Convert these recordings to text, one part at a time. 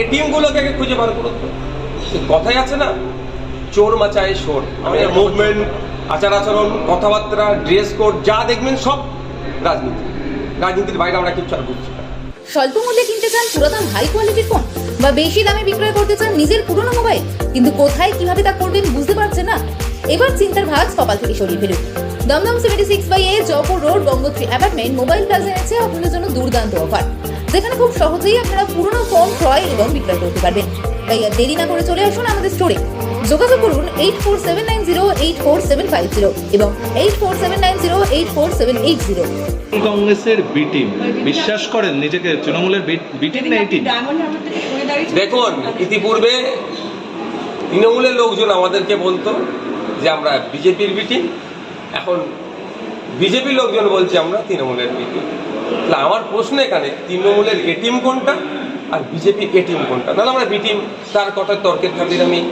ATM গুলোকে আগে খুঁজে বার করুন তো। সে কথাই আছে না? চোর মাচায় সোর আমাদের মুভমেন্ট আচার আচরণ কথাবার্তা, ড্রেস কোড, যা দেখবেন সব রাজনীতি। রাজনীতির বাইরে আমরা কিছু আর বুঝছি না। স্বল্প মূল্যে কিনতে চান পুরাতন হাই কোয়ালিটির ফোন বা বেশি দামে বিক্রয় করতে চান নিজের পুরনো মোবাইল কিন্তু কোথায় কীভাবে তা করবেন বুঝতে পারছেন না? এবার চিন্তার ভাঁজ কপাল থেকে সরিয়ে ফেলুন। Dum Dum seventy six by A Jaipur road Gangotri apartment mobile plaza এনেছে আপনাদের জন্য দুর্দান্ত অফার যেখানে খুব সহজেই আপনারা পুরনো ফোন ক্রয় এবং বিক্রয় করতে পারবেন। তাই আর দেরি না করে চলে আসুন আমাদের স্টোরে যোগাযোগ করুন eight four seven nine zero eight four seven five zero এবং eight four seven nine zero eight four seven eight zero কংগ্রেসের বি টিম বিশ্বাস করেন নিজেকে তৃণমূলের বি টিম না টিম দাঁড়িয়েছে দেখুন ইতিপূর্বে তৃণমূলের লোকজন আমাদেরকে বলতো যে আমরা বিজেপির মিটিং এখন বিজেপির লোকজন বলছে আমরা তৃণমূলের মিটিং তাহলে আমার প্রশ্ন এখানে, তৃণমূলের এটিএম কোনটা আর বিজেপির এটিএম কোনটা? নাহলে আমরা বিটিম তার কথা তর্কের খাতির আমি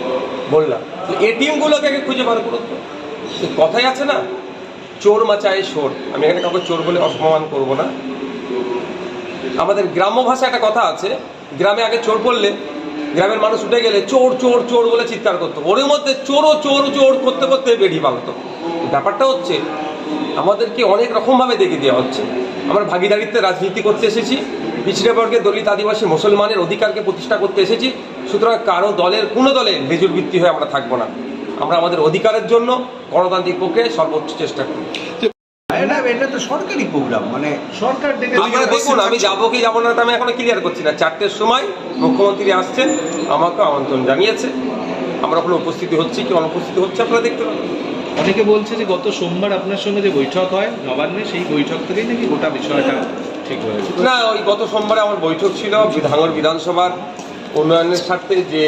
বললাম। তো এটিএম গুলোকে আগে খুঁজে বার করুন তো। সে কথাই আছে না, চোর মাচায় সোর। আমি এখানে কাউকে চোর বলে অসম্মান করব না। আমাদের গ্রাম্য ভাষায় একটা কথা আছে, গ্রামে আগে চোর পড়লে গ্রামের মানুষ উঠে গেলে চোর চোর চোর বলে চিৎকার করতো। ওর মধ্যে চোরও চোর চোর করতে করতে বেরিয়ে পালতো। ব্যাপারটা হচ্ছে আমাদেরকে অনেক রকমভাবে দেখে দেওয়া হচ্ছে। আমরা ভাগিদারিত্বে রাজনীতি করতে এসেছি পিছিয়ে বর্গের দলিত আদিবাসী মুসলমানের অধিকারকে প্রতিষ্ঠা করতে এসেছি সুতরাং কারও দলের কোনো দলের লেজুর ভিত্তি হয়ে আমরা থাকব না। আমরা আমাদের অধিকারের জন্য গণতান্ত্রিক পক্ষে সর্বোচ্চ চেষ্টা করি এটা এটা তো সরকারি প্রোগ্রাম মানে সরকার আপনারা দেখুন আমি যাব কি যাব না আমি এখনও ক্লিয়ার করছি না। চারটের সময় মুখ্যমন্ত্রী আসছেন আমাকে আমন্ত্রণ জানিয়েছে। আমরা ওখানে উপস্থিতি হচ্ছে কি অনুপস্থিতি হচ্ছে আপনারা দেখতে পাবেন অনেকে বলছে যে গত সোমবার আপনার সঙ্গে যে বৈঠক হয় নবান্নে, সেই বৈঠক থেকেই নাকি গোটা বিষয়টা ঠিক হয়েছে না, ওই গত সোমবারে আমার বৈঠক ছিল ভাঙর বিধানসভার উন্নয়নের স্বার্থে যে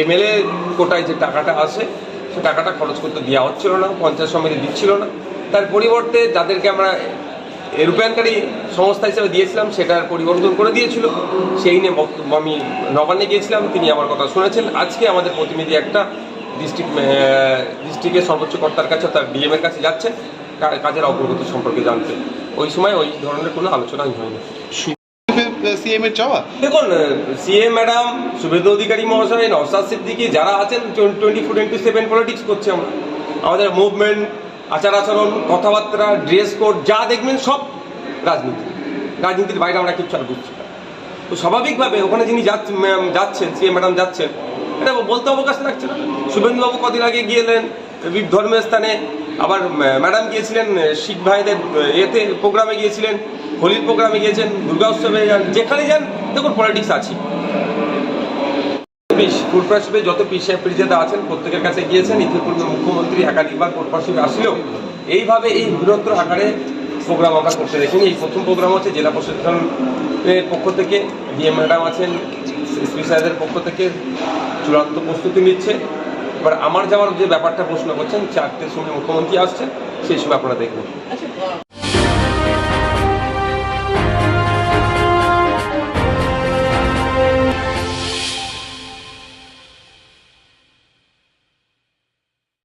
এমএলএ কোটায় যে টাকাটা আসে, সে টাকাটা খরচ করতে দেওয়া হচ্ছিল না, পঞ্চায়েত সমিতি দিচ্ছিল না। তার পরিবর্তে যাদেরকে আমরা রূপায়ণকারী সংস্থা হিসেবে দিয়েছিলাম, সেটার পরিবর্তন করে দিয়েছিল। সেই নিয়ে আমি নবান্নে গিয়েছিলাম, তিনি আমার কথা শুনেছেন। আজকে আমাদের প্রতিনিধি একটা ডিস্ট্রিক্ট ডিস্ট্রিক্টের সর্বোচ্চ কর্তার কাছে তার ডিএম এর কাছে যাচ্ছে কাজের অগ্রগতি সম্পর্কে জানতে। ওই সময় ওই ধরনের কোনো আলোচনাই হয়নি। সিএম এর চাওয়া? দেখুন সিএম ম্যাডাম শুভেন্দু অধিকারী মহাশয় নওসাদ সিদ্দিকি যারা আছেন twenty four twenty seven politics করছে আমরা। আমাদের মুভমেন্ট আচার আচরণ কথাবার্তা ড্রেস কোড যা দেখবেন সব রাজনীতি। রাজনীতির বাইরে আমরা কিছু আর বুঝছি না। তো স্বাভাবিকভাবে ওখানে যিনি যাচ্ছেন যাচ্ছেন সিএম ম্যাডাম যাচ্ছেন এটা বলতে অবকাশ লাগছে না। শুভেন্দুবাবু কদিন আগে গিয়েলেন ধর্মীয় স্থানে আবার ম্যাডাম গিয়েছিলেন শিখ ভাইদের এতে প্রোগ্রামে গিয়েছিলেন, হোলির প্রোগ্রামে গিয়েছেন, দুর্গা উৎসবে যান, যেখানে যান, দেখুন পলিটিক্স আছে। ফুটপাশে যত পিসে পরিচেতা আছেন, প্রত্যেকের কাছে গিয়েছেন, ইতিপূর্বে মুখ্যমন্ত্রী একাধিকবার ফুটপাশে আসলেও, এইভাবে এই বৃহত্তর আকারে প্রোগ্রাম আমরা করতে দেখিনি। এই প্রথম প্রোগ্রাম হচ্ছে জেলা প্রশাসনের পক্ষ থেকে, ডিএম ম্যাডাম আছেন এসপি সাহেবের পক্ষ থেকে চূড়ান্ত প্রস্তুতি নিচ্ছে। এবার আমার যাওয়ার যে ব্যাপারটা প্রশ্ন করছেন, চারটের সময় মুখ্যমন্ত্রী আসছেন সেই সময় আপনারা দেখবেন। আচ্ছা